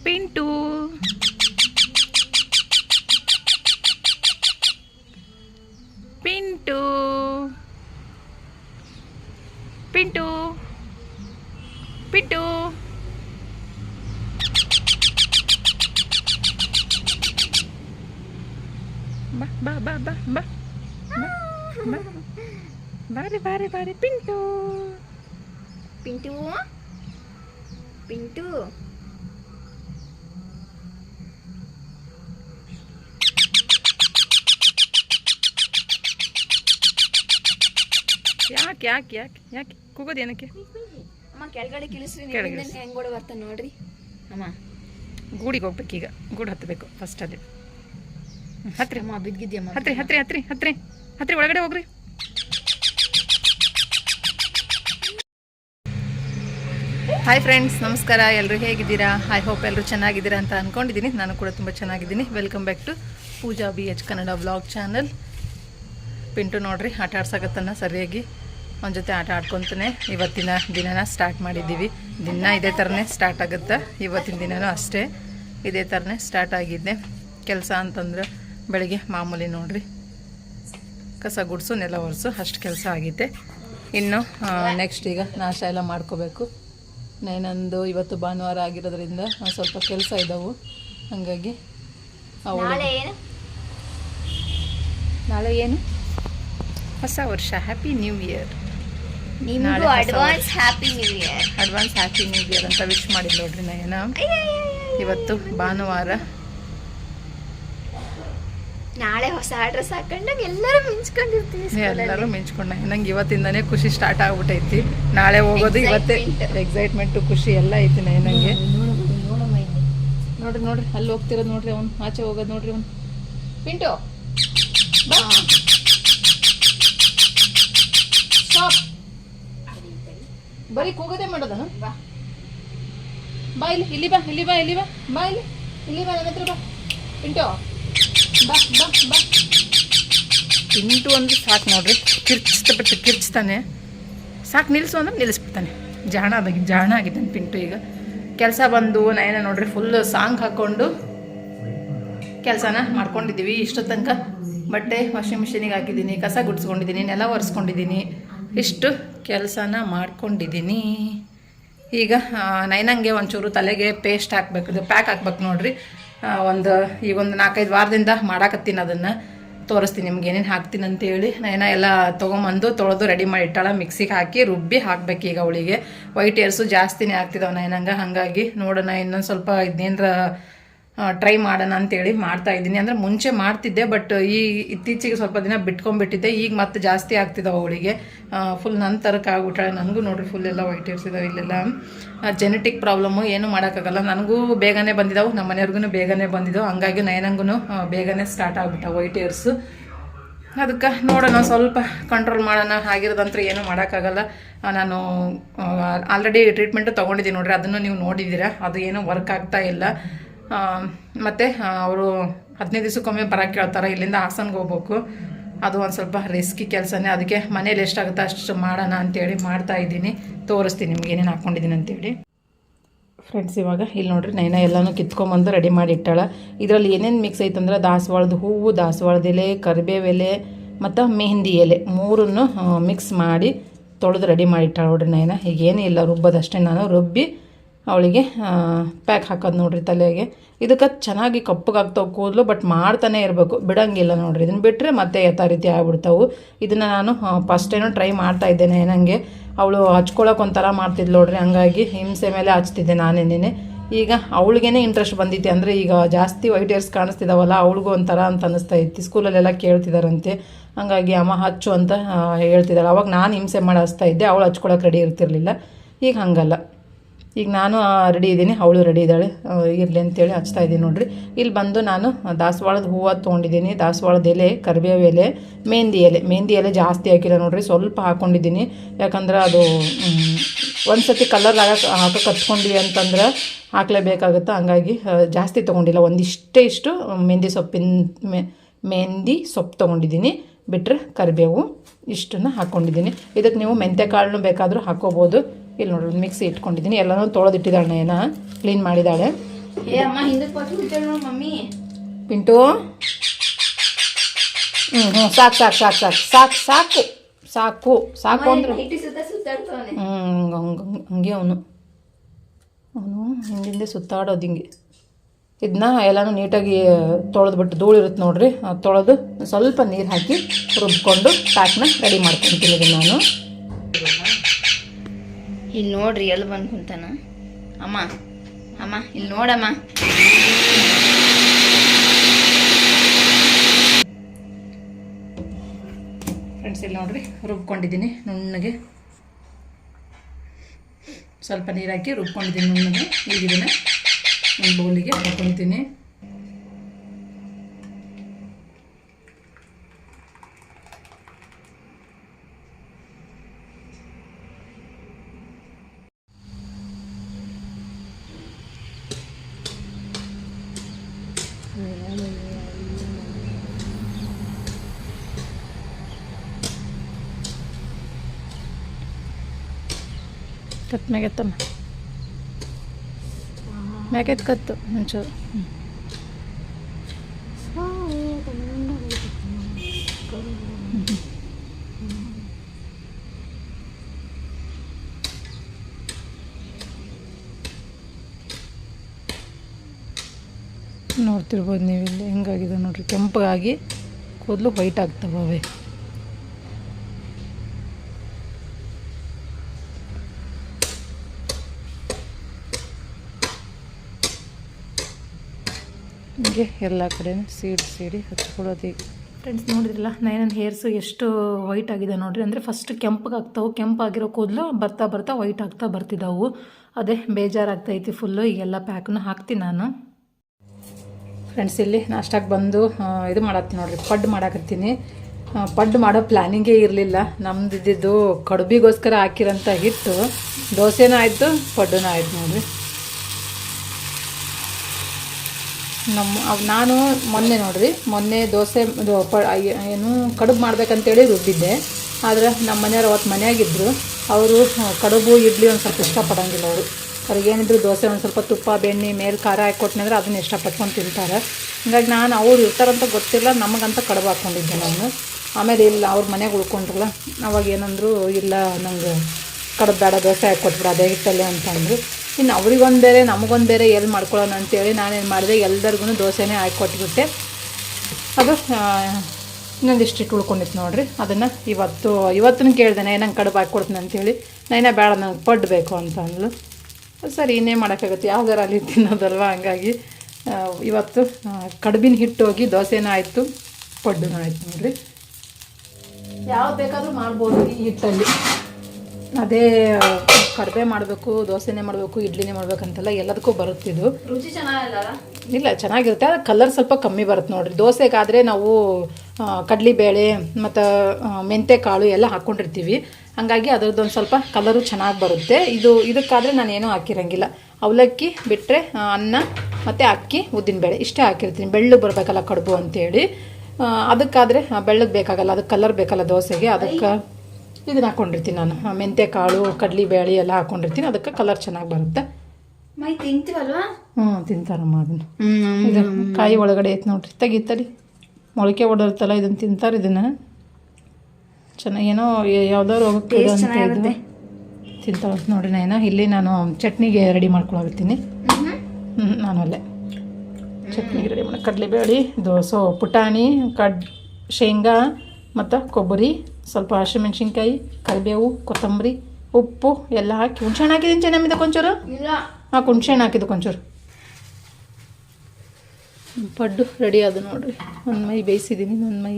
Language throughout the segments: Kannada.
Pintu. Pintu. Pintu. Pintu. ba, ba, ba, ba, ba, ba, ba, Bari, bari, bari. Pintu. Pintu. Pintu. ಯಾಕೆ ಯಾಕೆ ಯಾಕೆ ಯಾಕೆ? ಕೂಗೋದು ಏನಕ್ಕೆ? ಅಮ್ಮ ಕೆಳಗಡೆ ಕಿಳಿಸ್ರಿ ಹೆಂಗ್ ಬರ್ತಾನೆ ನೋಡ್ರಿ. ಅಮ್ಮ ಗೂಡಿಗೆ ಹೋಗ್ಬೇಕೀಗ ಗೂಡು ಹತ್ತಬೇಕು ಫಸ್ಟ್ ಅಲ್ಲಿ. ಹತ್ರಿ. ಅಮ್ಮ ಬಿದ್ದಿದ್ಯಮ್ಮ ಹತ್ರಿ ಹತ್ರಿ ಹತ್ರಿ ಹತ್ರಿ. ಹತ್ರಿ ಒಳಗಡೆ ಹೋಗ್ರಿ. ಹಾಯ್ ಫ್ರೆಂಡ್ಸ್ ನಮಸ್ಕಾರ. ಎಲ್ಲರೂ ಹೇಗಿದ್ದೀರಾ? ಐ ಹೋಪ್ ಎಲ್ಲರೂ ಚೆನ್ನಾಗಿದ್ದೀರಾ ಅಂತ ಅಂದ್ಕೊಂಡಿದ್ದೀನಿ ನಾನು ಕೂಡ ತುಂಬ ಚೆನ್ನಾಗಿದ್ದೀನಿ. Welcome back to Pooja B H Kannada vlog channel Pintu ನೋಡ್ರಿ ಆಟ ಆಡ್ಸಕತ್ತನ ಸರಿಯಾಗಿ. ಅವನ ಜೊತೆ ಆಟ ಆಡ್ಕೊತಾನೆ ಇವತ್ತಿನ ದಿನನ ಸ್ಟಾರ್ಟ್ ಮಾಡಿದ್ದೀವಿ. ದಿನ ಇದೇ ಥರನೇ ಸ್ಟಾರ್ಟ್ ಆಗುತ್ತೆ. ಇವತ್ತಿನ ದಿನನೂ ಅಷ್ಟೇ ಇದೇ ಥರನೇ ಸ್ಟಾರ್ಟ್ ಆಗಿದ್ದೆ. ಕೆಲಸ ಅಂತಂದ್ರೆ ಬೆಳಿಗ್ಗೆ ಮಾಮೂಲಿ ನೋಡ್ರಿ. ಕಸ ಗುಡಿಸು ನೆಲ ಒರೆಸು ಅಷ್ಟು ಕೆಲಸ ಆಗೈತೆ ಇನ್ನು ನೆಕ್ಸ್ಟ್ ಈಗ ನಾಶ ಎಲ್ಲ ಮಾಡ್ಕೋಬೇಕು. ನೈನಂದು ಇವತ್ತು ಭಾನುವಾರ ಆಗಿರೋದ್ರಿಂದ ಸ್ವಲ್ಪ ಕೆಲಸ ಇದ್ದಾವು ಹಾಗಾಗಿ ಅವಳು ನಾಳೆ ಏನು? ಹೊಸ ವರ್ಷ ಹ್ಯಾಪಿ ನ್ಯೂ ಇಯರ್ ನಿಮ್ಗೂ advance happy new year advance happy new year ಅಂತ ವಿಶ್ ಮಾಡಿದ್ ನೋಡ್ರಿ ನಯನ ಇವತ್ತು ಭಾನುವಾರ ನಾಳೆ ಹೊಸ ಅಡ್ರೆಸ್ ಹಾಕೊಂಡಾಗ ಎಲ್ಲರೂ ಮಿಂಚ್ಕೊಂಡಿರ್ತೀವಿ ಎಲ್ಲರೂ ಮೆಂಚ್ಕೊಂಡ ನಂಗೆ ಇವತ್ತಿಂದನೇ ಖುಷಿ ಸ್ಟಾರ್ಟ್ ಆಗ್ಬಿಟ್ಟೈತಿ ನಾಳೆ ಹೋಗೋದು ಇವತ್ತೇ. ಎಕ್ಸೈಟ್ಮೆಂಟ್ ಖುಷಿ ಎಲ್ಲ ಐತಿ ನನಗೆ ನೋಡ್ರಿ ನೋಡ್ರಿ ಅಲ್ಲಿ ಹೋಗ್ತಿರೋದು ನೋಡ್ರಿ ಅವ್ನು ಆಚೆ ಹೋಗೋದು ನೋಡ್ರಿ ಅವ್ನು ಪಿಂಟು ಬಾ ಸ್ಟಾಪ್ ಬರೀ ಕೂಗದೆ ಮಾಡೋದ? ಬಾ. ಇಲ್ಲಿ ಇಲ್ಲಿ ಬಾ ಇಲ್ಲಿ ಬಾ ಇಲ್ಲಿ ಬಾ. ಬಾ ಇಲ್ಲಿ ಇಲ್ಲಿ ಬಾ ನನ್ನ ಹತ್ರ ಬಾ. ಪಿಂಟು ಬಾ ಬಾ ಬಾ. ಪಿಂಟು ಅಂದ್ರೆ ಸಾಕು ನೋಡ್ರಿ. ಕಿರ್ಚಿಸ್ತಾ ಬಿಟ್ಟು ಕಿರ್ಚ್ತಾನೆ. ಸಾಕು ನಿಲ್ಲಿಸು ಅಂದ್ರೆ ನಿಲ್ಲಿಸ್ಬಿಡ್ತಾನೆ. ಜಾಣ ಆಗಿ ಜಾಣ ಆಗಿದ್ದಾನೆ ಪಿಂಟು ಈಗ. ಕೆಲಸ ಬಂದು ನಯನ ನೋಡ್ರಿ ಫುಲ್ ಸಾಂಗ್ ಹಾಕ್ಕೊಂಡು ಕೆಲಸನ ಮಾಡ್ಕೊಂಡಿದ್ದೀವಿ ಇಷ್ಟು ತನಕ ಬಟ್ಟೆ ವಾಷಿಂಗ್ ಮಿಷಿನಿಗೆ ಹಾಕಿದ್ದೀನಿ ಕಸ ಗುಡಿಸ್ಕೊಂಡಿದ್ದೀನಿ ನೆಲ ಒರೆಸ್ಕೊಂಡಿದ್ದೀನಿ. ಇಷ್ಟು ಕೆಲಸನ ಮಾಡ್ಕೊಂಡಿದ್ದೀನಿ ಈಗ ನೈನಂಗೆ ಒಂಚೂರು ತಲೆಗೆ ಪೇಸ್ಟ್ ಹಾಕ್ಬೇಕು, ಇದು ಪ್ಯಾಕ್ ಹಾಕ್ಬೇಕು ನೋಡ್ರಿ. ಒಂದು ಈಗ ಒಂದು ನಾಲ್ಕೈದು ವಾರದಿಂದ ಮಾಡಾಕತ್ತೀನಿ ಅದನ್ನು. ತೋರಿಸ್ತೀನಿ ನಿಮ್ಗೆ ಏನೇನು ಹಾಕ್ತೀನಿ ಅಂತೇಳಿ. ನೈನ ಎಲ್ಲ ತೊಗೊಂಬಂದು ತೊಳೆದು ರೆಡಿ ಮಾಡಿ ಇಟ್ಟಾಳ. ಮಿಕ್ಸಿಗೆ ಹಾಕಿ ರುಬ್ಬಿ ಹಾಕ್ಬೇಕು ಈಗ ಅವಳಿಗೆ. ವೈಟ್ ಏರ್ಸು ಜಾಸ್ತಿನೇ ಆಗ್ತಿದ್ದಾವೆ ನೈನಂಗೆ. ಹಾಗಾಗಿ ನೋಡೋಣ ಇನ್ನೊಂದು ಸ್ವಲ್ಪ ಇದನ್ನೇನ್ರ ಟ್ರೈ ಮಾಡೋಣ ಅಂತೇಳಿ ಮಾಡ್ತಾ ಇದ್ದೀನಿ. ಅಂದರೆ ಮುಂಚೆ ಮಾಡ್ತಿದ್ದೆ ಬಟ್ ಈ ಇತ್ತೀಚೆಗೆ ಸ್ವಲ್ಪ ದಿನ ಬಿಟ್ಕೊಂಡ್ಬಿಟ್ಟಿದ್ದೆ. ಈಗ ಮತ್ತೆ ಜಾಸ್ತಿ ಆಗ್ತಿದ್ದಾವೆ ಅವಳಿಗೆ. ಫುಲ್ ನನ್ನ ಥರಕ್ಕೆ ಆಗ್ಬಿಟ್ಟಾಳೆ ನನಗೂ ನೋಡಿರಿ ಫುಲ್ ಎಲ್ಲ ವೈಟ್ ಇರ್ಸಿದಾವೆ ಇಲ್ಲೆಲ್ಲ. ಜೆನೆಟಿಕ್ ಪ್ರಾಬ್ಲಮ್ಮು ಏನು ಮಾಡೋಕ್ಕಾಗಲ್ಲ. ನನಗೂ ಬೇಗನೆ ಬಂದಿದ್ದಾವೆ ನಮ್ಮ ಮನೆಯವ್ರಿಗೂ ಬೇಗನೆ ಬಂದಿದ್ದವು ಹಂಗಾಗಿ ನಯನಂಗೂ ಬೇಗನೆ ಸ್ಟಾರ್ಟ್ ಆಗ್ಬಿಟ್ಟ ವೈಟ್ ಇಯರ್ಸು ಅದಕ್ಕೆ ನೋಡೋಣ, ಸ್ವಲ್ಪ ಕಂಟ್ರೋಲ್ ಮಾಡೋಣ. ಆಗಿರೋದಂತ್ರ ಏನೂ ಮಾಡೋಕ್ಕಾಗಲ್ಲ. ನಾನು ಆಲ್ರೆಡಿ ಟ್ರೀಟ್ಮೆಂಟು ತೊಗೊಂಡಿದ್ದೀನಿ ನೋಡ್ರಿ. ಅದನ್ನು ನೀವು ನೋಡಿದ್ದೀರಾ? ಅದು ಏನೂ ವರ್ಕ್ ಆಗ್ತಾ ಇಲ್ಲ. ಮತ್ತೆ ಅವರು ಹದಿನೈದು ದಿವಸಕ್ಕೊಮ್ಮೆ ಬರೋಕ್ಕೆ ಕೇಳ್ತಾರೆ ಇಲ್ಲಿಂದ ಹಾಸನ್ಗೆ ಹೋಗ್ಬೇಕು. ಅದು ಒಂದು ಸ್ವಲ್ಪ ರಿಸ್ಕಿ ಕೆಲಸನೇ. ಅದಕ್ಕೆ ಮನೇಲಿ ಎಷ್ಟಾಗುತ್ತೆ ಅಷ್ಟು ಮಾಡೋಣ ಅಂತೇಳಿ ಮಾಡ್ತಾ ಇದ್ದೀನಿ. ತೋರಿಸ್ತೀನಿ ನಿಮ್ಗೆ ಏನೇನು ಹಾಕ್ಕೊಂಡಿದ್ದೀನಿ ಅಂತೇಳಿ. ಫ್ರೆಂಡ್ಸ್ ಇವಾಗ ಇಲ್ಲಿ ನೋಡ್ರಿ, ನೈನ ಎಲ್ಲನೂ ಕಿತ್ಕೊಂಬಂದು ರೆಡಿ ಮಾಡಿ ಇಟ್ಟಾಳ. ಇದರಲ್ಲಿ ಏನೇನು ಮಿಕ್ಸ್ ಐತಂದ್ರೆ ದಾಸವಾಳದ ಹೂವು, ದಾಸವಾಳದ ಎಲೆ, ಕರಿಬೇವು ಎಲೆ, ಮತ್ತು ಮೆಹಂದಿ ಎಲೆ. ಮೂರನ್ನು ಮಿಕ್ಸ್ ಮಾಡಿ ತೊಳೆದು ರೆಡಿ ಮಾಡಿಟ್ಟಾಳೆ ನೋಡ್ರಿ ನೈನ. ಈಗ ಏನೂ ಇಲ್ಲ ರುಬ್ಬೋದಷ್ಟೇ ನಾನು ರುಬ್ಬಿ ಅವಳಿಗೆ ಪ್ಯಾಕ್ ಹಾಕೋದು ನೋಡ್ರಿ ತಲೆಗೆ. ಇದಕ್ಕೆ ಚೆನ್ನಾಗಿ ಕಪ್ಪಗಾಗ್ತಾವೆ ಕೂದಲು ಬಟ್ ಮಾಡ್ತಾನೆ ಇರಬೇಕು. ಬಿಡೋಂಗಿಲ್ಲ ನೋಡ್ರಿ. ಇದನ್ನು ಬಿಟ್ಟರೆ ಮತ್ತೆ ಯಥಾ ರೀತಿ ಆಗ್ಬಿಡ್ತಾವು. ಇದನ್ನು ನಾನು ಫಸ್ಟ್ ಏನೋ ಟ್ರೈ ಮಾಡ್ತಾ ಇದ್ದೇನೆ ನನಗೆ ಅವಳು ಹಚ್ಕೊಳಕ್ಕೆ ಒಂಥರ ಮಾಡ್ತಿದ್ಲು ನೋಡ್ರಿ. ಹಂಗಾಗಿ ಹಿಂಸೆ ಮೇಲೆ ಹಚ್ತಿದ್ದೆ ನಾನೇನೇನೆ ಈಗ ಅವಳಿಗೇನೆ ಇಂಟ್ರೆಸ್ಟ್ ಬಂದಿತ್ತು ಅಂದರೆ ಈಗ ಜಾಸ್ತಿ ವೈಟ್ ಏರ್ಸ್ ಕಾಣಿಸ್ತಿದ್ದಾವಲ್ಲ ಅವಳಿಗೂ ಒಂಥರ ಅಂತ ಅನ್ನಿಸ್ತಾ ಇತ್ತು. ಸ್ಕೂಲಲ್ಲೆಲ್ಲ ಕೇಳ್ತಿದ್ದಾರಂತೆ ಹಂಗಾಗಿ ಅಮ್ಮ ಹಚ್ಚು ಅಂತ ಹೇಳ್ತಿದ್ದಾಳೆ ಅವಾಗ ನಾನು ಹಿಂಸೆ ಮಾಡಿ ಹಚ್ತಾ ಇದ್ದೆ. ಅವಳು ಹಚ್ಕೊಳಕ್ಕೆ ರೆಡಿ ಇರ್ತಿರಲಿಲ್ಲ. ಈಗ ಹಂಗಲ್ಲ. ಈಗ ನಾನು ರೆಡಿ ಇದ್ದೀನಿ. ಅವಳು ರೆಡಿ ಇದ್ದಾಳೆ. ಇರಲಿ ಅಂತೇಳಿ ಹಚ್ತಾ ಇದ್ದೀನಿ ನೋಡ್ರಿ. ಇಲ್ಲಿ ಬಂದು ನಾನು ದಾಸವಾಳದ ಹೂವು ತೊಗೊಂಡಿದ್ದೀನಿ. ದಾಸವಾಳದ ಎಲೆ ಕರಿಬೇವು ಎಲೆ, ಮೆಹಂದಿ ಎಲೆ. ಮೆಹಂದಿ ಎಲೆ ಜಾಸ್ತಿ ಹಾಕಿಲ್ಲ ನೋಡ್ರಿ. ಸ್ವಲ್ಪ ಹಾಕ್ಕೊಂಡಿದ್ದೀನಿ ಯಾಕಂದ್ರೆ ಅದು ಒಂದು ಸತಿ ಕಲರ್ ಹಾಕಕ್ಕೆ ಹಾಕಕ್ಕೆ ಹಚ್ಕೊಂಡ್ವಿ ಅಂತಂದ್ರೆ ಹಾಕಲೇಬೇಕಾಗುತ್ತೆ? ಹಂಗಾಗಿ ಜಾಸ್ತಿ ತೊಗೊಂಡಿಲ್ಲ. ಒಂದಿಷ್ಟೇ ಇಷ್ಟು ಮೆಹಂದಿ ಸೊಪ್ಪಿನ ಮೆಹಂದಿ ಸೊಪ್ಪು ತೊಗೊಂಡಿದ್ದೀನಿ. ಬಿಟ್ಟರೆ ಕರಿಬೇವು ಇಷ್ಟನ್ನು ಹಾಕ್ಕೊಂಡಿದ್ದೀನಿ ಇದಕ್ಕೆ ನೀವು ಮೆಂತ್ಯ ಕಾಳನ್ನು ಬೇಕಾದರೂ ಹಾಕ್ಕೋಬೋದು ಇಲ್ಲಿ ನೋಡ್ರಿ ಮಿಕ್ಸಿ ಇಟ್ಕೊಂಡಿದ್ದೀನಿ. ಎಲ್ಲನೂ ತೊಳೆದಿಟ್ಟಿದ್ದಾಳೆ ಏನ ಕ್ಲೀನ್ ಮಾಡಿದ್ದಾಳೆ. ಪಿಂಟು? ಹ್ಞೂ ಹ್ಞೂ ಸಾಕು ಸಾಕು ಸಾಕು ಸಾಕು ಸಾಕು ಸಾಕು ಸಾಕು ಸಾಕು ಅಂದ್ರೆ. ಹ್ಞೂ ಹಂಗೆ ಹಂಗೆ ಅವನು. ಅವನು ಹಿಂದಿಂದೆ ಸುತ್ತಾಡೋದು ಹಿಂಗೆ. ಇದನ್ನ ಎಲ್ಲನೂ ನೀಟಾಗಿ ತೊಳೆದ್ಬಿಟ್ಟು ಧೂಳು ಇರುತ್ತೆ ನೋಡ್ರಿ. ತೊಳೆದು ಸ್ವಲ್ಪ ನೀರು ಹಾಕಿ ರುಬ್ಕೊಂಡು ಪ್ಯಾಕ್ನ ರೆಡಿ ಮಾಡ್ಕೊತೀನಿ ನಾನು. ಇಲ್ಲಿ ನೋಡ್ರಿ ಎಲ್ಲಿ ಬಂದು ಕುಂತಾನ. ಅಮ್ಮ ಅಮ್ಮ ಇಲ್ಲಿ ನೋಡಮ್ಮ. ಫ್ರೆಂಡ್ಸ್ ಇಲ್ಲಿ ನೋಡ್ರಿ, ರುಬ್ಕೊಂಡಿದ್ದೀನಿ ನುಣ್ಣಗೆ. ಸ್ವಲ್ಪ ನೀರು ಹಾಕಿ ರುಬ್ಕೊಂಡಿದ್ದೀನಿ ನುಣ್ಣಗೆ. ಈಗ ಒಂದು ಬೌಲಿಗೆ ಹಾಕೊತೀನಿ. ಕತ್ ಮ್ಯಾಗೆತ್ತಮ್ಮ. ಮ್ಯಾಗೆತ್ ಕತ್ತು ಒಂಚೂರು. ನೋಡ್ತಿರ್ಬೋದು ನೀವು ಇಲ್ಲಿ ಹೆಂಗಾಗಿದೆ ನೋಡ್ರಿ. ಕೆಂಪಗಾಗಿ ಕೂದಲು ವೈಟ್ ಆಗ್ತವೆ ಹೀಗೆ ಎಲ್ಲ ಕಡೆ ಸೀಡ್ ಸೀಡಿ ಹಚ್ಕೊಳ್ಳೋದು ಫ್ರೆಂಡ್ಸ್ ನೋಡಿದ್ರಲ್ಲ ನೈನನ್ ಹೇರ್ಸು ಎಷ್ಟು ವೈಟ್ ಆಗಿದೆ ನೋಡ್ರಿ. ಅಂದರೆ ಫಸ್ಟ್ ಕೆಂಪಗೆ ಆಗ್ತಾವೆ. ಕೆಂಪಾಗಿರೋ ಕೂದಲು ಬರ್ತಾ ಬರ್ತಾ ವೈಟ್ ಆಗ್ತಾ ಬರ್ತಿದ್ದಾವು ಅದೇ ಬೇಜಾರಾಗ್ತೈತಿ ಫುಲ್ಲು ಈಗೆಲ್ಲ ಪ್ಯಾಕನ್ನು ಹಾಕ್ತೀನಿ ನಾನು. ಫ್ರೆಂಡ್ಸ್ ಇಲ್ಲಿ ನಾಷ್ಟಾಗಿ ಬಂದು ಇದು ಮಾಡತ್ತೀನಿ ನೋಡ್ರಿ. ಪಡ್ ಮಾಡಾಕತ್ತೀನಿ. ಪಡ್ ಮಾಡೋ ಪ್ಲ್ಯಾನಿಂಗೇ ಇರಲಿಲ್ಲ. ನಮ್ದು ಇದ್ದಿದ್ದು ಕಡುಬಿಗೋಸ್ಕರ ಹಾಕಿರೋಂಥ ಹಿಟ್ಟು. ದೋಸೆನೂ ಆಯಿತು, ಪಡ್ಡುನೂ ಆಯ್ತು ನೋಡ್ರಿ. ನಮ್ಮ ನಾನು ಮೊನ್ನೆ ನೋಡ್ರಿ, ಮೊನ್ನೆ ದೋಸೆ ಪ ಏನು ಕಡುಬು ಮಾಡ್ಬೇಕಂತೇಳಿ ರುಬ್ಬಿದ್ದೆ. ಆದ್ರೆ ನಮ್ಮ ಮನೆಯವ್ರು ಅವತ್ತು ಮನೆಯಾಗಿದ್ದರು ಅವರು ಕಡುಬು, ಇಡ್ಲಿ ಒಂದು ಸ್ವಲ್ಪ ಇಷ್ಟಪಡೋಂಗಿಲ್ಲ ಅವರು. ಅವ್ರಿಗೇನಿದ್ರು ದೋಸೆ ಒಂದು ಸ್ವಲ್ಪ ತುಪ್ಪ, ಬೆಣ್ಣೆ, ಮೇಲೆ ಖಾರ ಹಾಕಿ ಕೊಟ್ಟನಂದ್ರೆ ಅದನ್ನ ಇಷ್ಟಪಟ್ಕೊಂಡು ತಿಂತಾರೆ. ಹಂಗಾಗಿ ನಾನು ಅವ್ರು ಇರ್ತಾರಂತ ಗೊತ್ತಿಲ್ಲ, ನಮಗಂತ ಕಡುಬು ಹಾಕ್ಕೊಂಡಿದ್ದೆ ನಾನು. ಆಮೇಲೆ ಇಲ್ಲ, ಅವ್ರ ಮನೆಗೆ ಉಳ್ಕೊಂಡ್ರಲ್ಲ, ಅವಾಗ ಏನಂದ್ರು ಇಲ್ಲ, ನಂಗೆ ಕಡುಬು ಬೇಡ, ದೋಸೆ ಹಾಕಿ ಕೊಟ್ಬಿಡ, ಅದೇ ಹಿಟ್ಟಲ್ಲೇ ಅಂತಂದ್ರು. ಇನ್ನು ಅವ್ರಿಗೊಂದು ಬೇರೆ, ನಮಗೊಂದು ಬೇರೆ ಎಲ್ಲಿ ಮಾಡ್ಕೊಳ್ಳೋಣ ಅಂತೇಳಿ ನಾನೇನು ಮಾಡಿದೆ ಎಲ್ಲರಿಗೂ ದೋಸೆನೇ ಹಾಕಿ ಅದು ಇನ್ನೊಂದಿಷ್ಟು ಇಟ್ಟು ಉಳ್ಕೊಂಡಿತ್ತು ನೋಡಿರಿ. ಅದನ್ನು ಇವತ್ತು ಇವತ್ತೂ ಕೇಳಿದೆ ನಂಗೆ ಕಡುಬು ಹಾಕಿ ಕೊಡ್ತೀನಿ ಅಂತೇಳಿ ನೈನ ಬೇಡ, ನಂಗೆ ಪಡ್ಡು ಬೇಕು ಅಂತ ಅಂದ್ಲು. ಸರಿ ಇನ್ನೇ ಮಾಡೋಕ್ಕಾಗುತ್ತೆ? ಯಾವ್ದಾರ ಅಲ್ಲಿ ತಿನ್ನೋದಲ್ವ? ಹಂಗಾಗಿ ಇವತ್ತು ಕಡುಬಿನ ಹಿಟ್ಟು ಹೋಗಿ ದೋಸೆನೂ ಆಯಿತು, ಪಡ್ಡುನೂ ಆಯ್ತು ನೋಡಿರಿ. ಯಾವ್ದು ಬೇಕಾದರೂ ಮಾಡ್ಬೋದು ಈ ಹಿಟ್ಟಲ್ಲಿ. ಅದೇ ಕಡಿಮೆ ಮಾಡಬೇಕು ದೋಸೆನೇ ಮಾಡಬೇಕು ಇಡ್ಲಿನೇ ಮಾಡ್ಬೇಕಂತೆಲ್ಲ ಎಲ್ಲದಕ್ಕೂ ಬರುತ್ತಿದ್ದು ರುಚಿ ಇಲ್ಲ ಚೆನ್ನಾಗಿರುತ್ತೆ ಅದು ಕಲರ್ ಸ್ವಲ್ಪ ಕಮ್ಮಿ ಬರುತ್ತೆ ನೋಡ್ರಿ. ದೋಸೆಗಾದರೆ ನಾವು ಕಡಲೆಬೇಳೆ ಮತ್ತು ಮೆಂತೆ ಕಾಳು ಎಲ್ಲ ಹಾಕ್ಕೊಂಡಿರ್ತೀವಿ ಹಾಗಾಗಿ ಅದರದ್ದೊಂದು ಸ್ವಲ್ಪ ಕಲರು ಚೆನ್ನಾಗಿ ಬರುತ್ತೆ. ಇದು ಇದಕ್ಕಾದರೆ ನಾನು ಏನು ಹಾಕಿರಂಗಿಲ್ಲ. ಅವಲಕ್ಕಿ ಬಿಟ್ಟರೆ ಅನ್ನ ಮತ್ತು ಅಕ್ಕಿ ಉದ್ದಿನಬೇಳೆ ಇಷ್ಟೇ ಹಾಕಿರ್ತೀನಿ. ಬೆಳ್ಳು ಬರಬೇಕಲ್ಲ ಕಡುಬು ಅಂತೇಳಿ. ಅದಕ್ಕಾದರೆ ಬೆಳ್ಳಗೆ ಬೇಕಾಗಲ್ಲ ಅದಕ್ಕೆ ಕಲರ್ ಬೇಕಲ್ಲ ದೋಸೆಗೆ ಅದಕ್ಕೆ ಇದನ್ನ ಹಾಕ್ಕೊಂಡಿರ್ತೀನಿ ನಾನು. ಮೆಂತ್ಯ ಮೆಂತೆ ಕಾಳು ಬ್ಯಾಳಿ ಎಲ್ಲ ಹಾಕ್ಕೊಂಡಿರ್ತೀನಿ ಅದಕ್ಕೆ ಕಲರ್ ಚೆನ್ನಾಗಿ ಬರುತ್ತೆ. ಮೈ ತಿಂತೀವಲ್ವಾ ಹ್ಞೂ ತಿಂತಾರಮ್ಮ ಅದನ್ನು. ಇದು ಕಾಯಿ ಒಳಗಡೆ ಐತೆ ನೋಡ್ರಿ. ತೆಗಿ ತಡಿ ಮೊಳಕೆ ಹೊಡಿರ್ತಲ್ಲ ಇದನ್ನು ತಿಂತಾರೆ ಇದನ್ನು. ಚೆನ್ನಾಗಿ ಏನೋ ಯಾವುದೋ ರೋಗಕ್ಕೆ ತಿಂತಾವ ನೋಡ್ರಿ ನಾನು ಇಲ್ಲಿ ನಾನು ಚಟ್ನಿಗೆ ರೆಡಿ ಮಾಡ್ಕೊಳ್ತೀನಿ ಹ್ಞೂ ನಾನು ಅಲ್ಲೇ. ಚಟ್ನಿಗೆ ರೆಡಿ ಮಾಡಿ ಕಡಲೆಬೇಳೆ ಬೇಳೆ ದೋಸೆ ಪುಟಾಣಿ ಕಡ್ ಶೇಂಗಾ ಮತ್ತು ಕೊಬ್ಬರಿ ಸ್ವಲ್ಪ ಹಸಿಮೆಣ್ಸಿನ್ಕಾಯಿ ಕರಿಬೇವು ಕೊತ್ತಂಬರಿ ಉಪ್ಪು ಎಲ್ಲ ಹಾಕಿ. ಹುಣ್ಸೆಹಣ್ಣು ಹಾಕಿದ್ದೀನಿ ಚೆನ್ನಾಗಿದೆ ಕೊಂಚೂರು? ಇಲ್ಲ. ಹಾಂ ಹುಣ್ಸೆಹಣ್ಣು ಹಾಕಿದ್ದು ಕೊಂಚೂರು. ಪಡ್ಡು ರೆಡಿ ಅದು ನೋಡ್ರಿ. ಒಂದು ಮೈ ಬೇಯಿಸಿದ್ದೀನಿ ಒಂದು ಮೈ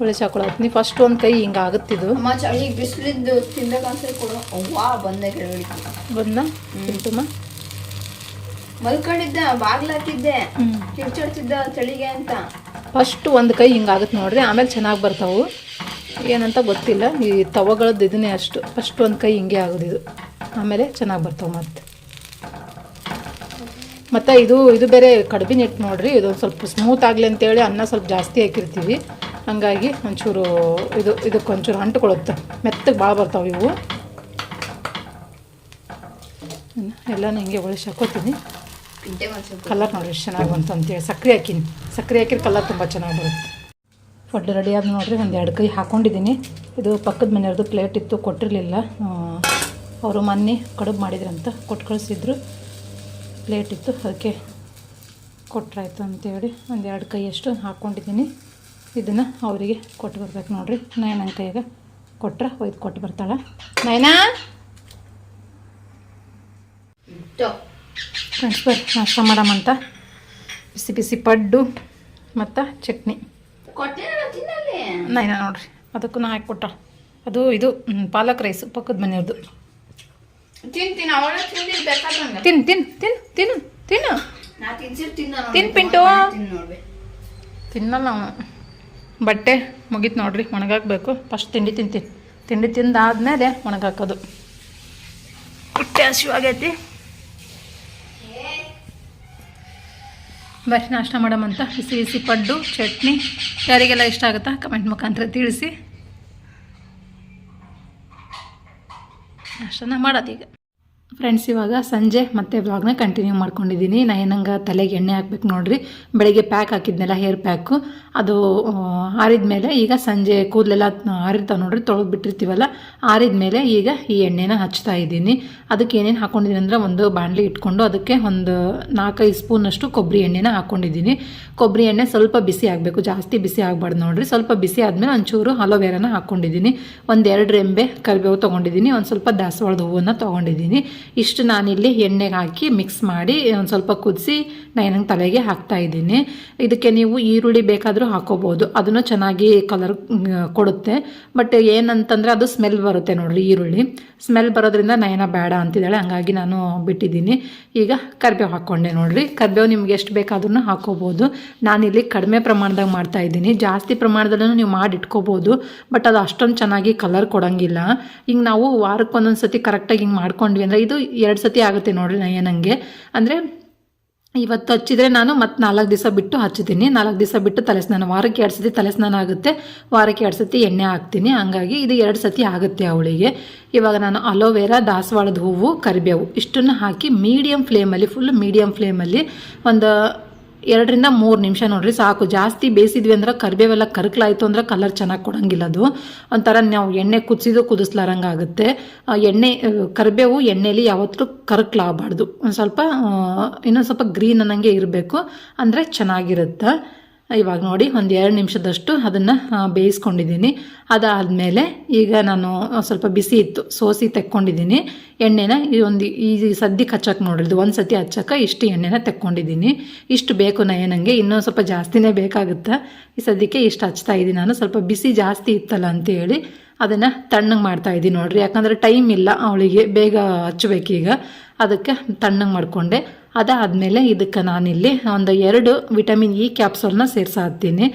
ಒಳ್ಳೆ ಚಾಕೊಳತ್ತೀನಿ ಫಸ್ಟ್ ಒಂದು ಕೈ ಹಿಂಗೆ ಆಗುತ್ತಿದ್ದು ಅಮ್ಮ ಚಳಿ ಬಿಸಿಲಿದ್ದು ಬಂದೆ ತಿಂತಮ್ಮ. ಬಾಗ್ಲಾಕಿದ್ದೆ ಕಿರ್ಚಾಡ್ತಿದ್ದ ಚಳಿಗೆ ಅಂತ. ಫಸ್ಟ್ ಒಂದು ಕೈ ಹಿಂಗಾಗುತ್ತೆ ನೋಡ್ರಿ, ಆಮೇಲೆ ಚೆನ್ನಾಗಿ ಬರ್ತಾವೆ. ಏನಂತ ಗೊತ್ತಿಲ್ಲ, ಈ ತವಗಳದ್ದು ಇದನ್ನೇ ಅಷ್ಟು. ಫಸ್ಟ್ ಒಂದು ಕೈ ಹಿಂಗೆ ಆಗೋದು ಇದು. ಆಮೇಲೆ ಚೆನ್ನಾಗಿ ಬರ್ತಾವೆ ಮತ್ತೆ. ಮತ್ತು ಇದು ಇದು ಬೇರೆ ಕಡುಬಿನ ನೆಟ್ಟು ನೋಡ್ರಿ, ಇದೊಂದು ಸ್ವಲ್ಪ ಸ್ಮೂತ್ ಆಗಲಿ ಅಂತೇಳಿ ಅನ್ನ ಸ್ವಲ್ಪ ಜಾಸ್ತಿ ಹಾಕಿರ್ತೀವಿ. ಹಂಗಾಗಿ ಒಂಚೂರು ಇದು ಇದಕ್ಕೆ ಒಂಚೂರು ಅಂಟ್ಕೊಳ್ಳುತ್ತೆ ಮೆತ್ತಗೆ ಭಾಳ ಬರ್ತಾವೆ ಇವು. ಎಲ್ಲನೂ ಹಿಂಗೆ ಒಳಗೆ ಹಾಕೋತೀನಿ ಕಲರ್ ನೋಡಿ ಎಷ್ಟು ಚೆನ್ನಾಗಿ ಬಂತು ಅಂತೇಳಿ ಸಕ್ಕರೆ ಹಾಕಿನಿ. ಸಕ್ಕರೆ ಹಾಕಿದ್ರೆ ಕಲರ್ ತುಂಬ ಚೆನ್ನಾಗಿ ಬರುತ್ತೆ. ಫುಡ್ ರೆಡಿ ಆದ ನೋಡ್ರಿ ಒಂದು ಎರಡು ಕೈ ಹಾಕೊಂಡಿದ್ದೀನಿ ಇದು ಪಕ್ಕದ ಮನೆಯವ್ರದ್ದು ಪ್ಲೇಟ್ ಇತ್ತು ಕೊಟ್ಟಿರಲಿಲ್ಲ. ಅವರು ಮೊನ್ನೆ ಕಡುಬು ಮಾಡಿದ್ರಂತ ಕೊಟ್ಟು ಕಳಿಸಿದ್ರು. ಪ್ಲೇಟ್ ಇತ್ತು ಅದಕ್ಕೆ ಕೊಟ್ಟರಾಯ್ತು ಅಂತೇಳಿ ಒಂದು ಎರಡು ಕೈಯಷ್ಟು ಹಾಕ್ಕೊಂಡಿದ್ದೀನಿ ಇದನ್ನು ಅವರಿಗೆ ಕೊಟ್ಟು ಬರ್ಬೇಕು ನೋಡ್ರಿ. ನಯನ ಕೈಯಾಗ ಕೊಟ್ರೆ ಒಯ್ದು ಕೊಟ್ಟು ಬರ್ತಾಳೆ. ನಯನಾ? ಫ್ರೆಂಡ್ಸ್ ಬರ್ರಿ ನಾಷ್ಟ ಮಾಡಮಂತ ಬಿಸಿ ಬಿಸಿ ಪಡ್ಡು ಮತ್ತು ಚಟ್ನಿ. ನೈನ ನೋಡ್ರಿ. ಅದಕ್ಕೂ ನಾ ಹಾಕಿಕೊಟ್ಟ ಅದು ಇದು ಪಾಲಕ್ ರೈಸ್ ಪಕ್ಕದ ಮನೆಯವ್ರದ್ದು ತಿನ್ ತಿನ್ ತಿನ್ ತಿನ್ ತಿನ್ನು ತಿನ್ ಪಿಂಟು. ತಿನ್ನಲ್ಲ ನಾವು ಬಟ್ಟೆ ಮುಗೀತು ನೋಡ್ರಿ ಒಣಗಾಕ್ಬೇಕು. ಫಸ್ಟ್ ತಿಂಡಿ ತಿಂತೀನಿ. ತಿಂಡಿ ತಿಂದಾದ್ಮೇಲೆ ಒಣಗಾಕೋದು. ಹೊಟ್ಟೆ ಹಸಿವಾಗೈತಿ ಬರ್ರಿ, ನಾಷ್ಟ ಮಾಡೋಮಂತ ಬಿಸಿ ಬಿಸಿ ಪಡ್ಡು, ಚಟ್ನಿ. ಯಾರಿಗೆಲ್ಲ ಇಷ್ಟ ಆಗುತ್ತಾ ಕಮೆಂಟ್ ಮುಖಾಂತರ ತಿಳಿಸಿ. ನಾಷ್ಟನ ಮಾಡೋದೀಗ ಫ್ರೆಂಡ್ಸ್ ಇವಾಗ ಸಂಜೆ ಮತ್ತೆ ಬ್ಲಾಗ್ನ ಕಂಟಿನ್ಯೂ ಮಾಡ್ಕೊಂಡಿದ್ದೀನಿ ನಾ ಏನಂಗೆ ತಲೆಗೆ ಎಣ್ಣೆ ಹಾಕ್ಬೇಕು ನೋಡ್ರಿ. ಬೆಳಗ್ಗೆ ಪ್ಯಾಕ್ ಹಾಕಿದ್ನೆಲ್ಲ ಹೇರ್ ಪ್ಯಾಕು ಅದು ಆರಿದ ಮೇಲೆ ಈಗ ಸಂಜೆ ಕೂದಲೆಲ್ಲ ಆರಿರ್ತಾವೆ ನೋಡ್ರಿ, ತೊಳೆದು ಬಿಟ್ಟಿರ್ತೀವಲ್ಲ ಆರಿದ ಮೇಲೆ ಈಗ ಈ ಎಣ್ಣೆನ ಹಚ್ತಾ ಇದ್ದೀನಿ. ಅದಕ್ಕೆ ಏನೇನು ಹಾಕೊಂಡಿದ್ದೀನಿ ಅಂದರೆ ಒಂದು ಬಾಣಲಿ ಇಟ್ಕೊಂಡು ಅದಕ್ಕೆ ಒಂದು ನಾಲ್ಕೈದು ಸ್ಪೂನಷ್ಟು ಕೊಬ್ಬರಿ ಎಣ್ಣೆನ ಹಾಕ್ಕೊಂಡಿದ್ದೀನಿ ಕೊಬ್ಬರಿ ಎಣ್ಣೆ ಸ್ವಲ್ಪ ಬಿಸಿ ಆಗಬೇಕು, ಜಾಸ್ತಿ ಬಿಸಿ ಆಗಬಾರ್ದು ನೋಡ್ರಿ. ಸ್ವಲ್ಪ ಬಿಸಿ ಆದಮೇಲೆ ಒಂಚೂರು ಅಲೋವೆರಾನ ಹಾಕ್ಕೊಂಡಿದ್ದೀನಿ ಒಂದೆರಡು ರೆಂಬೆ ಕರಿಬೇವು ತೊಗೊಂಡಿದ್ದೀನಿ ಒಂದು ಸ್ವಲ್ಪ ದಾಸವಾಳದ ಹೂವನ್ನು ತೊಗೊಂಡಿದ್ದೀನಿ ಇಷ್ಟು ನಾನಿಲ್ಲಿ ಎಣ್ಣೆಗೆ ಹಾಕಿ ಮಿಕ್ಸ್ ಮಾಡಿ ಒಂದು ಸ್ವಲ್ಪ ಕುದಿಸಿ ನಾನು ತಲೆಗೆ ಹಾಕ್ತಾ ಇದ್ದೀನಿ. ಇದಕ್ಕೆ ನೀವು ಈರುಳ್ಳಿ ಬೇಕಾದರೂ ಹಾಕೋಬೋದು. ಅದನ್ನು ಚೆನ್ನಾಗಿ ಕಲರ್ ಕೊಡುತ್ತೆ. ಬಟ್ ಏನಂತಂದರೆ ಅದು ಸ್ಮೆಲ್ ಬರುತ್ತೆ ನೋಡ್ರಿ ಈರುಳ್ಳಿ. ಸ್ಮೆಲ್ ಬರೋದ್ರಿಂದ ನಯನ ಬೇಡ ಅಂತಿದ್ದಾಳೆ. ಹಂಗಾಗಿ ನಾನು ಬಿಟ್ಟಿದ್ದೀನಿ. ಈಗ ಕರಿಬೇವು ಹಾಕ್ಕೊಂಡೆ ನೋಡ್ರಿ. ಕರಿಬೇವು ನಿಮ್ಗೆ ಎಷ್ಟು ಬೇಕಾದ್ರೂ ಹಾಕೋಬೋದು. ನಾನಿಲ್ಲಿ ಕಡಿಮೆ ಪ್ರಮಾಣದಾಗ ಮಾಡ್ತಾ ಇದ್ದೀನಿ. ಜಾಸ್ತಿ ಪ್ರಮಾಣದಲ್ಲೂ ನೀವು ಮಾಡಿ ಇಟ್ಕೋಬೋದು ಬಟ್ ಅದು ಅಷ್ಟೊಂದು ಚೆನ್ನಾಗಿ ಕಲರ್ ಕೊಡೋಂಗಿಲ್ಲ. ಹಿಂಗೆ ನಾವು ವಾರಕ್ಕೆ ಒಂದೊಂದು ಸತಿ ಕರೆಕ್ಟಾಗಿ ಹಿಂಗೆ ಮಾಡ್ಕೊಂಡ್ವಿ ಅಂದರೆ ಇದು ಎರಡು ಸತಿ ಆಗುತ್ತೆ ನೋಡಿ ನನಗೆ ಅಂದರೆ ಇವತ್ತು ಹಚ್ಚಿದ್ರೆ ನಾನು ಮತ್ತೆ ನಾಲ್ಕು ದಿವಸ ಬಿಟ್ಟು ಹಚ್ಚುತ್ತೀನಿ ನಾಲ್ಕು ದಿವಸ ಬಿಟ್ಟು ತಲೆ ಸ್ನಾನ ವಾರಕ್ಕೆ ಎರಡು ಸತಿ ತಲೆ ಸ್ನಾನ ಆಗುತ್ತೆ. ವಾರಕ್ಕೆ ಎರಡು ಸತಿ ಎಣ್ಣೆ ಹಾಕ್ತೀನಿ. ಹಂಗಾಗಿ ಇದು ಎರಡು ಸತಿ ಆಗುತ್ತೆ ಅವಳಿಗೆ. ಇವಾಗ ನಾನು ಅಲೋವೆರಾ ದಾಸವಾಳದ ಹೂವು, ಕರಿಬೇವು ಇಷ್ಟನ್ನು ಹಾಕಿ ಮೀಡಿಯಮ್ ಫ್ಲೇಮಲ್ಲಿ ಫುಲ್ ಮೀಡಿಯಮ್ ಫ್ಲೇಮಲ್ಲಿ ಒಂದು ಎರಡರಿಂದ ಮೂರು ನಿಮಿಷ ನೋಡ್ರಿ, ಸಾಕು. ಜಾಸ್ತಿ ಬೇಯಿಸಿದ್ವಿ ಅಂದ್ರೆ ಕರಿಬೇವೆಲ್ಲ ಕರ್ಕಲಾಯಿತು ಅಂದ್ರೆ ಕಲರ್ ಚೆನ್ನಾಗಿ ಕೊಡಂಗಿಲ್ಲ ಅದು. ಒಂಥರ ನಾವು ಎಣ್ಣೆ ಕುದಿಸಿದು ಕುದಿಸ್ಲಾರಂಗಾಗುತ್ತೆ. ಎಣ್ಣೆ ಕರಿಬೇವು ಎಣ್ಣೆಲಿ ಯಾವತ್ತೂ ಕರ್ಕಲಾಗಬಾರ್ದು. ಒಂದು ಸ್ವಲ್ಪ ಇನ್ನೊಂದು ಸ್ವಲ್ಪ ಗ್ರೀನ್ ಅನ್ನಂಗೆ ಇರಬೇಕು. ಅಂದರೆ ಚೆನ್ನಾಗಿರುತ್ತೆ. ಇವಾಗ ನೋಡಿ ಒಂದು ಎರಡು ನಿಮಿಷದಷ್ಟು ಅದನ್ನು ಬೇಯಿಸ್ಕೊಂಡಿದ್ದೀನಿ. ಅದಾದಮೇಲೆ ಈಗ ನಾನು ಸ್ವಲ್ಪ ಬಿಸಿ ಇತ್ತು, ಸೋಸಿ ತೆಕ್ಕೊಂಡಿದ್ದೀನಿ. ಎಣ್ಣೆನ ಈ ಒಂದು, ಈ ಸದ್ಯಕ್ಕೆ ಹಚ್ಚಕ್ಕೆ ನೋಡಿದ್ದು ಒಂದು ಸತಿ ಹಚ್ಚಕ್ಕೆ ಇಷ್ಟು ಎಣ್ಣೆನ ತೆಕ್ಕೊಂಡಿದ್ದೀನಿ. ಇಷ್ಟು ಬೇಕು ನಯನಂಗೆ ಇನ್ನೊಂದು ಸ್ವಲ್ಪ ಜಾಸ್ತಿನೇ ಬೇಕಾಗುತ್ತೆ? ಈ ಸದ್ಯಕ್ಕೆ ಇಷ್ಟು ಹಚ್ತಾ ಇದ್ದೀನಿ ನಾನು, ಸ್ವಲ್ಪ ಬಿಸಿ ಜಾಸ್ತಿ ಇತ್ತಲ್ಲ ಅಂತೇಳಿ ಅದನ್ನು ತಣ್ಣಗೆ ಮಾಡ್ತಾ ಇದ್ದೀನಿ ನೋಡಿರಿ. ಯಾಕಂದರೆ ಟೈಮ್ ಇಲ್ಲ ಅವಳಿಗೆ, ಬೇಗ ಹಚ್ಚಬೇಕೀಗ. ಅದಕ್ಕೆ ತಣ್ಣಗೆ ಮಾಡಿಕೊಂಡೆ. ಅದಾದಮೇಲೆ ಇದಕ್ಕೆ ನಾನಿಲ್ಲಿ ಒಂದು ಎರಡು ವಿಟಮಿನ್ ಇ ಕ್ಯಾಪ್ಸೂಲ್ನ ಹತ್ತೀನಿ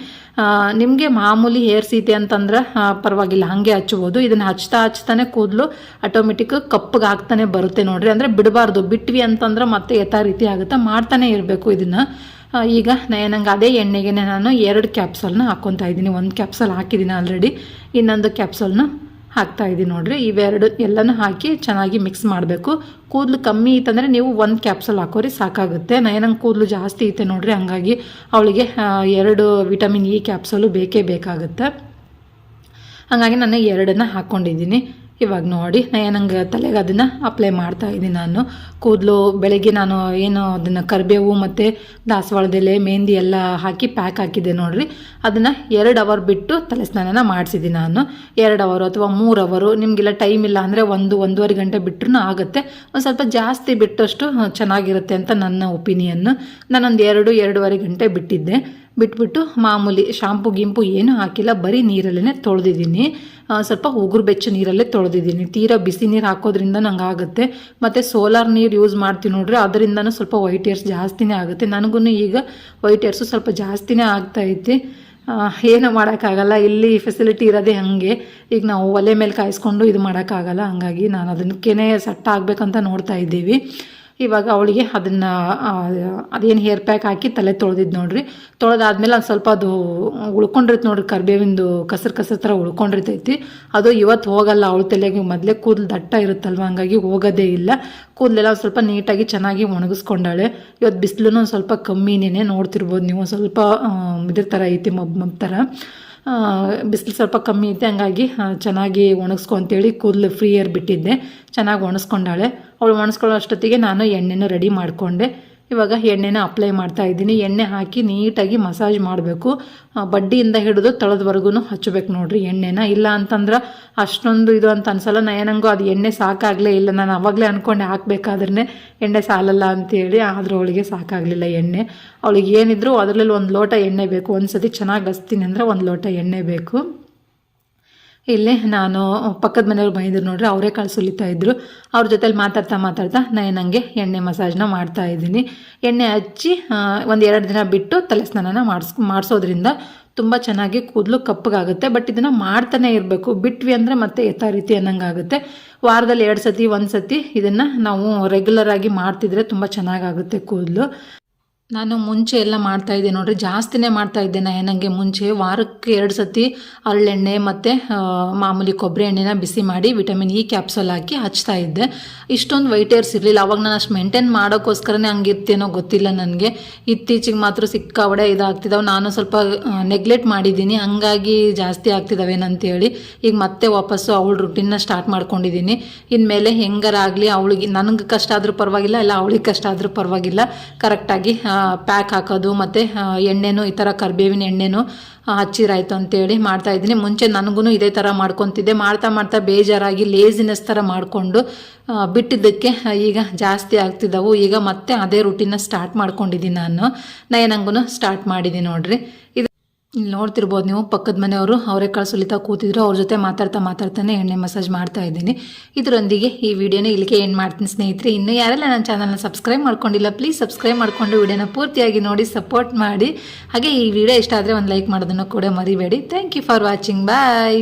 ನಿಮಗೆ ಮಾಮೂಲಿ ಹೇರ್ ಸೀತೆ ಅಂತಂದ್ರೆ ಪರವಾಗಿಲ್ಲ, ಹಾಗೆ ಹಚ್ಬೋದು ಇದನ್ನು ಹಚ್ತಾ ಹಚ್ತಾನೆ ಕೂದಲು ಆಟೋಮೆಟಿಕ್ ಕಪ್ಪಗೆ ಆಗ್ತಾನೆ ಬರುತ್ತೆ ನೋಡ್ರಿ. ಅಂದರೆ ಬಿಡಬಾರ್ದು, ಬಿಟ್ವಿ ಅಂತಂದ್ರೆ ಮತ್ತೆ ಯಥಾ ರೀತಿ ಆಗುತ್ತೆ, ಮಾಡ್ತಾನೆ ಇರಬೇಕು ಇದನ್ನು. ಈಗ ನಂಗೆ ಅದೇ ಎಣ್ಣೆಗೆ ನಾನು ಎರಡು ಕ್ಯಾಪ್ಸೂಲ್ನ ಹಾಕ್ಕೊತಾ ಇದ್ದೀನಿ. ಒಂದು ಕ್ಯಾಪ್ಸೂಲ್ ಹಾಕಿದ್ದೀನಿ ಆಲ್ರೆಡಿ ಇನ್ನೊಂದು ಕ್ಯಾಪ್ಸೂಲ್ನ ಹಾಕ್ತಾ ಇದ್ದೀನಿ ನೋಡಿರಿ. ಇವೆರಡು ಎಲ್ಲನೂ ಹಾಕಿ ಚೆನ್ನಾಗಿ ಮಿಕ್ಸ್ ಮಾಡಬೇಕು. ಕೂದಲು ಕಮ್ಮಿ ಇತ್ತಂದರೆ ನೀವು ಒಂದು ಕ್ಯಾಪ್ಸೂಲ್ ಹಾಕೋರಿ, ಸಾಕಾಗುತ್ತೆ. ನಯನಂಗೆ ಕೂದಲು ಜಾಸ್ತಿ ಐತೆ ನೋಡಿರಿ, ಹಂಗಾಗಿ ಅವಳಿಗೆ ಎರಡು ವಿಟಮಿನ್ ಇ ಕ್ಯಾಪ್ಸಲು ಬೇಕೇ ಬೇಕಾಗುತ್ತೆ. ಹಾಗಾಗಿ ನಾನು ಎರಡನ್ನ ಹಾಕ್ಕೊಂಡಿದ್ದೀನಿ ಇವಾಗ ನೋಡಿ ನಂಗೆ ತಲೆಗೆ ಅದನ್ನು ಅಪ್ಲೈ ಮಾಡ್ತಾ ಇದ್ದೀನಿ ನಾನು. ಕೂದಲು, ಬೆಳಗ್ಗೆ ನಾನು ಏನು ಅದನ್ನು ಕರಿಬೇವು ಮತ್ತು ದಾಸವಾಳದೆಲೆ ಮೆಹಂದಿ ಎಲ್ಲ ಹಾಕಿ ಪ್ಯಾಕ್ ಹಾಕಿದ್ದೆ ನೋಡಿರಿ. ಅದನ್ನು ಎರಡು ಅವರ್ ಬಿಟ್ಟು ತಲೆ ಸ್ನಾನನ ಮಾಡಿಸಿದ್ದೀನಿ ನಾನು. ಎರಡು ಅವರು ಅಥವಾ ಮೂರು ಅವರು ನಿಮಗೆಲ್ಲ ಟೈಮ್ ಇಲ್ಲ ಅಂದರೆ ಒಂದು, ಒಂದೂವರೆ ಗಂಟೆ ಬಿಟ್ಟರು ಆಗುತ್ತೆ. ಒಂದು ಸ್ವಲ್ಪ ಜಾಸ್ತಿ ಬಿಟ್ಟಷ್ಟು ಚೆನ್ನಾಗಿರುತ್ತೆ ಅಂತ ನನ್ನ ಒಪಿನಿಯನ್ನು ನಾನೊಂದು ಎರಡು, ಎರಡೂವರೆ ಗಂಟೆ ಬಿಟ್ಟಿದ್ದೆ. ಬಿಟ್ಬಿಟ್ಟು ಮಾಮೂಲಿ ಶಾಂಪು ಗಿಂಪು ಏನೂ ಹಾಕಿಲ್ಲ, ಬರೀ ನೀರಲ್ಲೇ ತೊಳೆದಿದ್ದೀನಿ. ಸ್ವಲ್ಪ ಉಗುರು ಬೆಚ್ಚ ನೀರಲ್ಲೇ ತೊಳೆದಿದ್ದೀನಿ. ತೀರಾ ಬಿಸಿ ನೀರು ಹಾಕೋದ್ರಿಂದ ನಂಗೆ ಆಗುತ್ತೆ. ಮತ್ತು ಸೋಲಾರ್ ನೀರು ಯೂಸ್ ಮಾಡ್ತೀನಿ ನೋಡ್ರಿ, ಅದರಿಂದನೂ ಸ್ವಲ್ಪ ವೈಟ್ ಏರ್ಸ್ ಜಾಸ್ತಿನೇ ಆಗುತ್ತೆ. ನನಗೂ ಈಗ ವೈಟ್ ಏರ್ಸು ಸ್ವಲ್ಪ ಜಾಸ್ತಿನೇ ಆಗ್ತಾ ಐತಿ. ಏನು ಮಾಡೋಕ್ಕಾಗಲ್ಲ, ಇಲ್ಲಿ ಫೆಸಿಲಿಟಿ ಇರೋದೇ ಹಾಗೆ. ಈಗ ನಾವು ಒಲೆ ಮೇಲೆ ಕಾಯಿಸ್ಕೊಂಡು ಇದು ಮಾಡೋಕ್ಕಾಗಲ್ಲ, ಹಂಗಾಗಿ ನಾನು ಅದಕ್ಕೇ ಸೆಟ್ ಆಗಬೇಕಂತ ನೋಡ್ತಾ ಇದ್ದೀವಿ. ಇವಾಗ ಅವಳಿಗೆ ಅದನ್ನು ಅದೇನು ಹೇರ್ ಪ್ಯಾಕ್ ಹಾಕಿ ತಲೆ ತೊಳೆದಿದ್ದು ನೋಡ್ರಿ. ತೊಳೆದಾದ್ಮೇಲೆ ಅದು ಸ್ವಲ್ಪ ಅದು ಉಳ್ಕೊಂಡಿರ್ತೈತೆ ನೋಡ್ರಿ, ಕರ್ಬೇವಿಂದು ಕಸರ್ ಕಸರ್ ಥರ ಉಳ್ಕೊಂಡಿರ್ತೈತಿ. ಅದು ಇವತ್ತು ಹೋಗಲ್ಲ, ಅವಳು ತಲೆಗೆ ಮೊದಲೇ ಕೂದಲು ದಟ್ಟ ಇರುತ್ತಲ್ವ, ಹಂಗಾಗಿ ಹೋಗೋದೇ ಇಲ್ಲ. ಕೂದಲೆಲ್ಲ ಸ್ವಲ್ಪ ನೀಟಾಗಿ ಚೆನ್ನಾಗಿ ಒಣಗಿಸ್ಕೊಂಡಾಳೆ. ಇವತ್ತು ಬಿಸಿಲು ಒಂದು ಸ್ವಲ್ಪ ಕಮ್ಮಿನೇ ನೋಡ್ತಿರ್ಬೋದು ನೀವು ಸ್ವಲ್ಪ ಇದ್ರ ಥರ ಐತಿ, ಮಬ್ ಮಬ್ ಥರ ಬಿಸಿಲು ಸ್ವಲ್ಪ ಕಮ್ಮಿ ಐತೆ ಹಂಗಾಗಿ ಚೆನ್ನಾಗಿ ಒಣಗಿಸ್ಕೊ ಅಂತೇಳಿ ಕೂದಲು ಫ್ರೀ ಏರ್ ಬಿಟ್ಟಿದ್ದೆ. ಚೆನ್ನಾಗಿ ಒಣಸ್ಕೊಂಡಾಳೆ. ಅವಳು ಒಣಗಿಸ್ಕೊಳ್ಳೋ ಅಷ್ಟೊತ್ತಿಗೆ ನಾನು ಎಣ್ಣೆನೂ ರೆಡಿ ಮಾಡಿಕೊಂಡೆ. ಇವಾಗ ಎಣ್ಣೆನ ಅಪ್ಲೈ ಮಾಡ್ತಾ ಇದ್ದೀನಿ. ಎಣ್ಣೆ ಹಾಕಿ ನೀಟಾಗಿ ಮಸಾಜ್ ಮಾಡಬೇಕು. ಬಡ್ಡಿಯಿಂದ ಹಿಡಿದು ತಳದವರೆಗೂ ಹಚ್ಚಬೇಕು ನೋಡ್ರಿ ಎಣ್ಣೆನ. ಇಲ್ಲ ಅಂತಂದ್ರೆ ಅಷ್ಟೊಂದು ಇದು ಅಂತ ಅನ್ಸಲ್ಲ. ನಯನಂಗೂ ಅದು ಎಣ್ಣೆ ಸಾಕಾಗಲೇ ಇಲ್ಲ. ನಾನು ಅವಾಗಲೇ ಅಂದ್ಕೊಂಡು ಹಾಕಬೇಕಾದ್ರೆ ಎಣ್ಣೆ ಸಾಲಲ್ಲ ಅಂತೇಳಿ, ಆದ್ರೆ ಅವಳಿಗೆ ಸಾಕಾಗಲಿಲ್ಲ ಎಣ್ಣೆ. ಅವಳಿಗೆ ಏನಿದ್ರು ಅದರಲ್ಲಿ ಒಂದು ಲೋಟ ಎಣ್ಣೆ ಬೇಕು. ಒಂದು ಸತಿ ಚೆನ್ನಾಗಿ ಹಸ್ತೀನಿ ಅಂದರೆ ಒಂದು ಲೋಟ ಎಣ್ಣೆ ಬೇಕು. ಇಲ್ಲಿ ನಾನು ಪಕ್ಕದ ಮನೆಯವ್ರು ಬಂದಿದ್ರು ನೋಡ್ರಿ, ಅವರೇ ಕಾಳು ಸುಲಿತಾ ಇದ್ರು. ಅವ್ರ ಜೊತೆಲಿ ಮಾತಾಡ್ತಾ ಮಾತಾಡ್ತಾ ನಾನು ನನಗೆ ಎಣ್ಣೆ ಮಸಾಜ್ನ ಮಾಡ್ತಾ ಇದ್ದೀನಿ. ಎಣ್ಣೆ ಹಚ್ಚಿ ಒಂದು ಎರಡು ದಿನ ಬಿಟ್ಟು ತಲೆ ಸ್ನಾನನ ಮಾಡಿಸ್, ಮಾಡಿಸೋದ್ರಿಂದ ತುಂಬ ಚೆನ್ನಾಗಿ ಕೂದಲು ಕಪ್ಪಗಾಗುತ್ತೆ. ಬಟ್ ಇದನ್ನು ಮಾಡ್ತಾನೆ ಇರಬೇಕು. ಬಿಟ್ವಿ ಅಂದರೆ ಮತ್ತೆ ಯಥಾ ರೀತಿ ಅನ್ನಂಗೆ ಆಗುತ್ತೆ. ವಾರದಲ್ಲಿ ಎರಡು ಸತಿ ಒಂದು ಸತಿ ಇದನ್ನು ನಾವು ರೆಗ್ಯುಲರ್ ಆಗಿ ಮಾಡ್ತಿದ್ರೆ ತುಂಬ ಚೆನ್ನಾಗಾಗುತ್ತೆ ಕೂದಲು. ನಾನು ಮುಂಚೆ ಎಲ್ಲ ಮಾಡ್ತಾ ಇದ್ದೆ ನೋಡ್ರಿ, ಜಾಸ್ತಿನೇ ಮಾಡ್ತಾ ಇದ್ದೆ ನನಗೆ ಮುಂಚೆ. ವಾರಕ್ಕೆ ಎರಡು ಸತಿ ಹರಳೆಣ್ಣೆ ಮತ್ತು ಮಾಮೂಲಿ ಕೊಬ್ಬರಿ ಎಣ್ಣೆನ ಬಿಸಿ ಮಾಡಿ ವಿಟಮಿನ್ ಇ ಕ್ಯಾಪ್ಸೂಲ್ ಹಾಕಿ ಹಚ್ತಾ ಇದ್ದೆ. ಇಷ್ಟೊಂದು ವೈಟ್ ಏರ್ಸ್ ಇರಲಿಲ್ಲ, ಅವಾಗ ನಾನು ಅಷ್ಟು ಮೇಂಟೈನ್ ಮಾಡೋಕ್ಕೋಸ್ಕರನೇ ಹಂಗಿರ್ತೇನೋ ಗೊತ್ತಿಲ್ಲ ನನಗೆ. ಇತ್ತೀಚೆಗೆ ಮಾತ್ರ ಸಿಕ್ಕಾವಡೆ ಇದಾಗ್ತಿದ್ದಾವೆ ನಾನು ಸ್ವಲ್ಪ ನೆಗ್ಲೆಕ್ಟ್ ಮಾಡಿದ್ದೀನಿ, ಹಂಗಾಗಿ ಜಾಸ್ತಿ ಆಗ್ತಿದ್ದಾವೇನಂತೇಳಿ ಈಗ ಮತ್ತೆ ವಾಪಸ್ಸು ಅವಳ ರುಟೀನ್ನ ಸ್ಟಾರ್ಟ್ ಮಾಡ್ಕೊಂಡಿದ್ದೀನಿ ಇನ್ಮೇಲೆ ಹೆಂಗಾರಾಗಲಿ, ಅವಳಿಗೆ, ನನಗೆ ಕಷ್ಟ ಆದರೂ ಪರವಾಗಿಲ್ಲ, ಇಲ್ಲ ಅವಳಿಗೆ ಕಷ್ಟ ಆದರೂ ಪರವಾಗಿಲ್ಲ. ಕರೆಕ್ಟಾಗಿ ಪ್ಯಾಕ್ ಹಾಕೋದು ಮತ್ತು ಎಣ್ಣೆನೂ, ಈ ಥರ ಕರ್ಬೇವಿನ ಎಣ್ಣೆನೂ ಹಚ್ಚಿರಾಯ್ತು ಅಂತೇಳಿ ಮಾಡ್ತಾ ಇದ್ದೀನಿ. ಮುಂಚೆ ನನಗೂ ಇದೇ ಥರ ಮಾಡ್ಕೊತಿದ್ದೆ. ಮಾಡ್ತಾ ಮಾಡ್ತಾ ಬೇಜಾರಾಗಿ ಲೇಸಿನೆಸ್ ಥರ ಮಾಡಿಕೊಂಡು ಬಿಟ್ಟಿದ್ದಕ್ಕೆ ಈಗ ಜಾಸ್ತಿ ಆಗ್ತಿದ್ದವು ಈಗ ಮತ್ತೆ ಅದೇ ರುಟೀನ ಸ್ಟಾರ್ಟ್ ಮಾಡ್ಕೊಂಡಿದ್ದೀನಿ ನಾನು. ನಯನಂಗೂ ಸ್ಟಾರ್ಟ್ ಮಾಡಿದ್ದೀನಿ ನೋಡ್ರಿ. ಇಲ್ಲಿ ನೋಡ್ತಿರ್ಬೋದು ನೀವು, ಪಕ್ಕದ ಮನೆಯವರು ಅವರೇ ಸುಲಿತಾ ಕೂತಿದ್ರು, ಅವ್ರ ಜೊತೆ ಮಾತಾಡ್ತಾ ಮಾತಾಡ್ತಾನೆ ಎಣ್ಣೆ ಮಸಾಜ್ ಮಾಡ್ತಾ ಇದ್ದೀನಿ. ಇದರೊಂದಿಗೆ ಈ ವಿಡಿಯೋನ ಇಲ್ಲಿಗೆ ಏನು ಮಾಡ್ತೀನಿ ಸ್ನೇಹಿತರೆ. ಇನ್ನೂ ಯಾರೆಲ್ಲ ನನ್ನ ಚಾನಲ್ನ ಸಬ್ಸ್ಕ್ರೈಬ್ ಮಾಡ್ಕೊಂಡಿಲ್ಲ ಪ್ಲೀಸ್ ಸಬ್ಸ್ಕ್ರೈಬ್ ಮಾಡಿಕೊಂಡು ವಿಡಿಯೋನ ಪೂರ್ತಿಯಾಗಿ ನೋಡಿ ಸಪೋರ್ಟ್ ಮಾಡಿ. ಹಾಗೆ ಈ ವಿಡಿಯೋ ಇಷ್ಟ ಆದರೆ ಒಂದು ಲೈಕ್ ಮಾಡೋದನ್ನು ಕೂಡ ಮರಿಬೇಡಿ. Thank you for watching bye